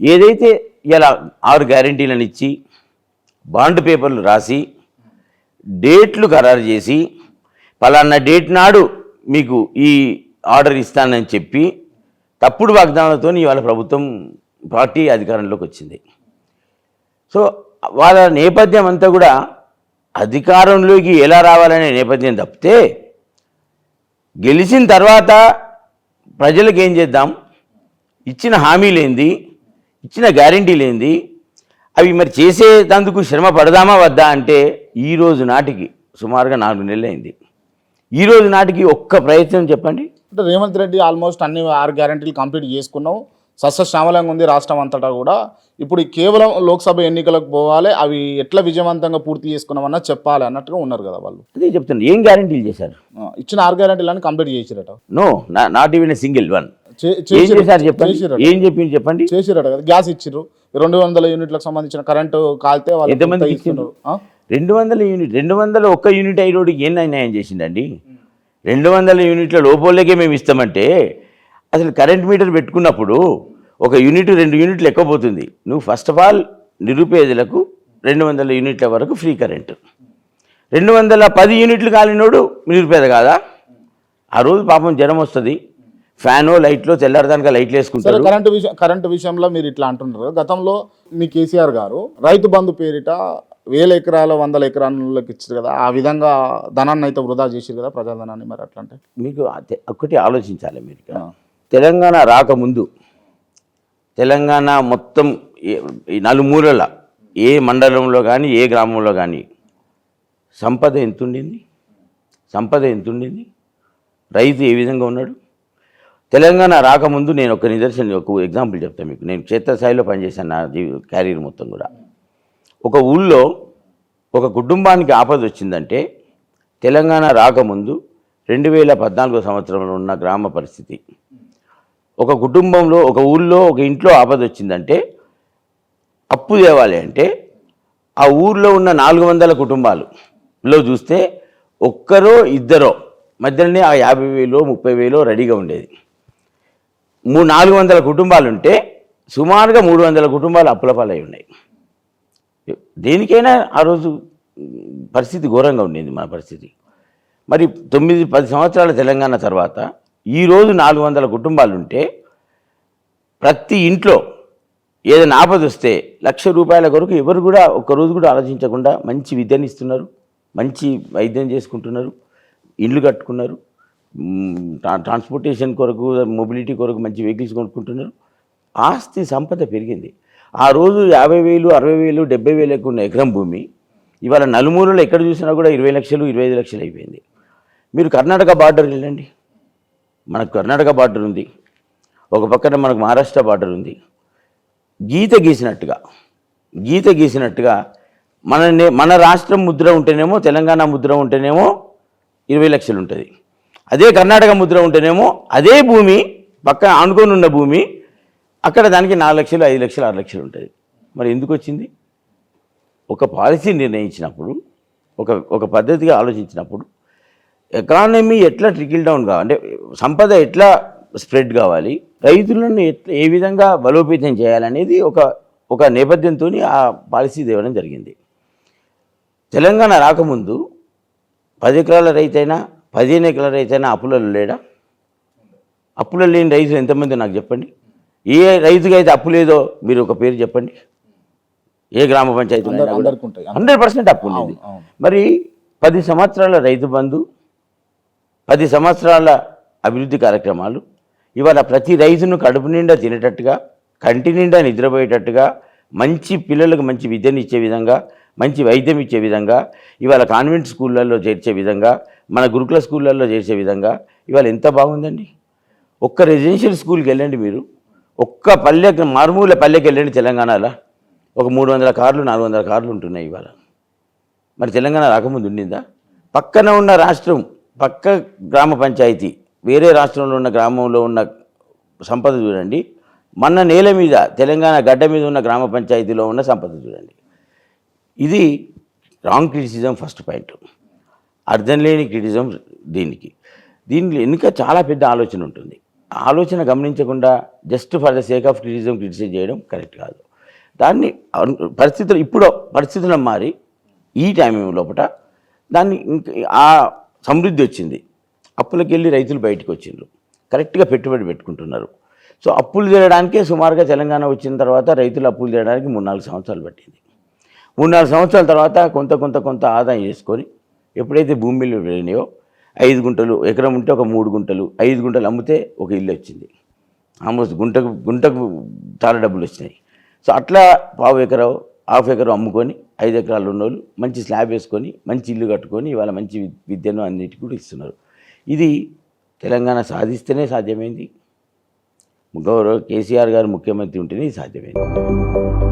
ఏదైతే ఇలా ఆరు గ్యారంటీలను ఇచ్చి బాండ్ పేపర్లు రాసి డేట్లు ఖరారు చేసి పలానా డేట్ నాడు మీకు ఈ ఆర్డర్ ఇస్తానని చెప్పి తప్పుడు వాగ్దానాలతో ఇవాళ ప్రభుత్వం పార్టీ అధికారంలోకి వచ్చింది. సో వాళ్ళ నేపథ్యం అంతా కూడా అధికారంలోకి ఎలా రావాలనే నేపథ్యం తప్పితే గెలిచిన తర్వాత ప్రజలకు ఏం చేద్దాం? ఇచ్చిన హామీలేంది? ఇచ్చిన గ్యారంటీలేంది అవి మరి చేసేటందుకు శ్రమ పడదామా వద్దా అంటే ఈ రోజు నాటికి సుమారుగా నాలుగు నెలలు అయింది. ఈ రోజు నాటికి ఒక్క ప్రయత్నం చెప్పండి. అంటే రేవంత్ రెడ్డి ఆల్మోస్ట్ అన్ని ఆరు గ్యారంటీలు కంప్లీట్ చేసుకున్నాం. సస్యశ్యామలంగా ఉంది రాష్ట్రం అంతటా కూడా. ఇప్పుడు కేవలం లోక్సభ ఎన్నికలకు పోవాలి అవి ఎట్లా విజయవంతంగా పూర్తి చేసుకున్నామన్నా చెప్పాలి అన్నట్టుగా ఉన్నారు కదా వాళ్ళు. అదే చెప్తాను ఏం గ్యారంటీలు చేశారు? ఇచ్చిన ఆరు గ్యారంటీలను complete చేసిరట. No not even single one ఏం. చేశారు చెప్పండి. ఏం చెప్పింది చెప్పండి? చేసిరట కదా. గ్యాస్ ఇచ్చిర్రు. రెండు వందల యూనిట్లకు సంబంధించిన కరెంటు కాలితే వాళ్ళు ఇస్తున్నారు. ఆ? రెండు వందల యూనిట్ రెండు వందల ఒక్క యూనిట్ అయినోడికి ఏం అన్యాయం చేసిందండి? రెండు వందల యూనిట్ల లోపలకే మేము ఇస్తామంటే అసలు కరెంట్ మీటర్ పెట్టుకున్నప్పుడు ఒక యూనిట్ రెండు యూనిట్లు ఎక్కబోతుంది నువ్వు ఫస్ట్ ఆఫ్ ఆల్ నిరుపేదలకు రెండు వందల యూనిట్ల వరకు ఫ్రీ కరెంటు. రెండు వందల పది యూనిట్లు కాలినోడు నిరుపేద కాదా? ఆ రోజు పాపం జ్వరం వస్తుంది. ఫ్యానో లైట్లో తెల్లారదానిక లైట్లు వేసుకుంటారు. కరెంటు విషయం కరెంటు విషయంలో మీరు ఇట్లా అంటున్నారు. గతంలో మీ కేసీఆర్ గారు రైతు బంధు పేరిట వేల ఎకరాల వందల ఎకరాలకు ఇచ్చారు కదా ఆ విధంగా ధనాన్ని అయితే వృధా చేసారు కదా ప్రజాధనాన్ని మరి అట్లా అంటే మీకు ఒకటి ఆలోచించాలి మీరు. తెలంగాణ రాకముందు తెలంగాణ మొత్తం నలుమూలల ఏ మండలంలో కానీ ఏ గ్రామంలో కానీ సంపద ఎంత ఉండింది సంపద ఎంత ఉండింది రైతు ఏ విధంగా ఉన్నాడు? తెలంగాణ రాకముందు నేను ఒక నిదర్శనం ఒక ఎగ్జాంపుల్ చెప్తాను మీకు. నేను క్షేత్రస్థాయిలో పనిచేశాను నా జీవి క్యారీర్ మొత్తం కూడా. ఒక ఊళ్ళో ఒక కుటుంబానికి ఆపద వచ్చిందంటే తెలంగాణ రాకముందు రెండు వేల పద్నాలుగో సంవత్సరంలో ఉన్న గ్రామ పరిస్థితి. ఒక కుటుంబంలో ఒక ఊళ్ళో ఒక ఇంట్లో ఆపద వచ్చిందంటే అప్పు తేవాలి అంటే ఆ ఊర్లో ఉన్న నాలుగు వందల కుటుంబాలులో చూస్తే ఒక్కరో ఇద్దరో మధ్యలోనే ఆ యాభై వేలో ముప్పై వేలో రెడీగా ఉండేది. మూడు నాలుగు వందల కుటుంబాలు ఉంటే సుమారుగా మూడు వందల కుటుంబాలు అప్పుల పాలై ఉన్నాయి దేనికైనా ఆ రోజు పరిస్థితి ఘోరంగా ఉండేది మన పరిస్థితి. మరి తొమ్మిది పది సంవత్సరాల తెలంగాణ తర్వాత ఈరోజు నాలుగు వందల కుటుంబాలు ఉంటే ప్రతి ఇంట్లో ఏదైనా ఆపద వస్తే లక్ష రూపాయల కొరకు ఎవరు కూడా ఒక్క రోజు కూడా ఆలోచించకుండా మంచి విద్యను ఇస్తున్నారు మంచి వైద్యం చేసుకుంటున్నారు ఇండ్లు కట్టుకున్నారు ట్రాన్స్పోర్టేషన్ కొరకు మొబిలిటీ కొరకు మంచి వెహికల్స్ కొనుక్కుంటున్నారు. ఆస్తి సంపద పెరిగింది. ఆ రోజు యాభై వేలు అరవై వేలు డెబ్బై వేలకు ఉన్న ఎకరం భూమి ఇవాళ నలుమూలలో ఎక్కడ చూసినా కూడా ఇరవై లక్షలు ఇరవై ఐదు లక్షలు అయిపోయింది. మీరు కర్ణాటక బార్డర్ వెళ్ళండి. మనకు కర్ణాటక బార్డర్ ఉంది. ఒక పక్కన మనకు మహారాష్ట్ర బార్డర్ ఉంది. గీత గీసినట్టుగా గీత గీసినట్టుగా మన మన రాష్ట్రం ముద్ర ఉంటేనేమో తెలంగాణ ముద్ర ఉంటేనేమో ఇరవై లక్షలు ఉంటుంది. అదే కర్ణాటక ముద్ర ఉంటేనేమో అదే భూమి పక్కన ఆనుకొని ఉన్న భూమి అక్కడ దానికి నాలుగు లక్షలు ఐదు లక్షలు ఆరు లక్షలు ఉంటుంది మరి ఎందుకు వచ్చింది? ఒక పాలసీ నిర్ణయించినప్పుడు ఒక ఒక పద్ధతిగా ఆలోచించినప్పుడు ఎకానమీ ఎట్లా ట్రికిల్ డౌన్ కావాలి అంటే సంపద ఎట్లా స్ప్రెడ్ కావాలి రైతులను ఎట్లా ఏ విధంగా బలోపేతం చేయాలనేది ఒక ఒక నేపథ్యంతో ఆ పాలసీ తేవడం జరిగింది. తెలంగాణ రాకముందు పది ఎకరాల రైతైనా పదిహేను ఎకరాల రైతైనా అప్పులలో లేడా? అప్పులో లేని రైతులు ఎంతమంది నాకు చెప్పండి. ఏ రైతుకి అయితే అప్పు లేదో మీరు ఒక పేరు చెప్పండి. ఏ గ్రామ పంచాయతీ హండ్రెడ్ పర్సెంట్ అప్పు ఉండేది అవును. మరి పది సంవత్సరాల రైతు బంధు పది సంవత్సరాల అభివృద్ధి కార్యక్రమాలు ఇవాళ ప్రతి రైతును కడుపు నిండా తినేటట్టుగా కంటి నిండా నిద్రపోయేటట్టుగా మంచి పిల్లలకు మంచి విద్యను ఇచ్చే విధంగా మంచి వైద్యం ఇచ్చే విధంగా ఇవాళ కాన్వెంట్ స్కూళ్ళల్లో చేర్చే విధంగా మన గురుకుల స్కూళ్ళల్లో చేర్చే విధంగా ఇవాళ ఎంత బాగుందండి. ఒక్క రెసిడెన్షియల్ స్కూల్కి వెళ్ళండి మీరు. ఒక్క పల్లె మారుమూల పల్లెకి వెళ్ళండి తెలంగాణలో. ఒక మూడు వందల కార్లు నాలుగు వందల కార్లు ఉంటున్నాయి ఇవాళ. మరి తెలంగాణ రాకముందు ఉండిందా? పక్కన ఉన్న రాష్ట్రం పక్క గ్రామ పంచాయతీ వేరే రాష్ట్రంలో ఉన్న గ్రామంలో ఉన్న సంపద చూడండి. మన నేల మీద తెలంగాణ గడ్డ మీద ఉన్న గ్రామ పంచాయతీలో ఉన్న సంపద చూడండి. ఇది రాంగ్ క్రిటిసిజం ఫస్ట్ పాయింట్. అర్థం లేని క్రిటిజం దీనికి. దీనిలో వెనుక చాలా పెద్ద ఆలోచన ఉంటుంది. ఆలోచన గమనించకుండా just for the sake of criticism criticize చేయడం కరెక్ట్ కాదు. దాన్ని పరిస్థితులు ఇప్పుడు పరిస్థితులు మారి ఈ టైం లోపల దాన్ని ఆ సమృద్ధి వచ్చింది. అప్పులకి వెళ్ళి రైతులు బయటకు వచ్చిండ్రు. కరెక్ట్గా పెట్టుబడి పెట్టుకుంటున్నారు. సో అప్పులు తీరడానికే సుమారుగా తెలంగాణ వచ్చిన తర్వాత రైతులు అప్పులు తీయడానికి మూడు నాలుగు సంవత్సరాలు పట్టింది. మూడు నాలుగు సంవత్సరాల తర్వాత కొంత కొంత కొంత ఆదాయం చేసుకొని ఎప్పుడైతే భూమిలు వెళ్ళినాయో ఐదు గుంటలు ఎకరం ఉంటే ఒక మూడు గుంటలు ఐదు గుంటలు అమ్మితే ఒక ఇల్లు వచ్చింది. ఆల్మోస్ట్ గుంటకు గుంటకు చాలా డబ్బులు వచ్చినాయి. సో అట్లా పావు ఎకరం హాఫ్ ఎకరం అమ్ముకొని ఐదు ఎకరాలు ఉన్నోళ్ళు మంచి స్లాబ్ వేసుకొని మంచి ఇల్లు కట్టుకొని ఇవాళ మంచి విద్యను అన్నిటికీ కూడా ఇస్తున్నారు. ఇది తెలంగాణ సాధిస్తేనే సాధ్యమైంది. గౌరవ కేసీఆర్ గారు ముఖ్యమంత్రి ఉంటేనే సాధ్యమైంది.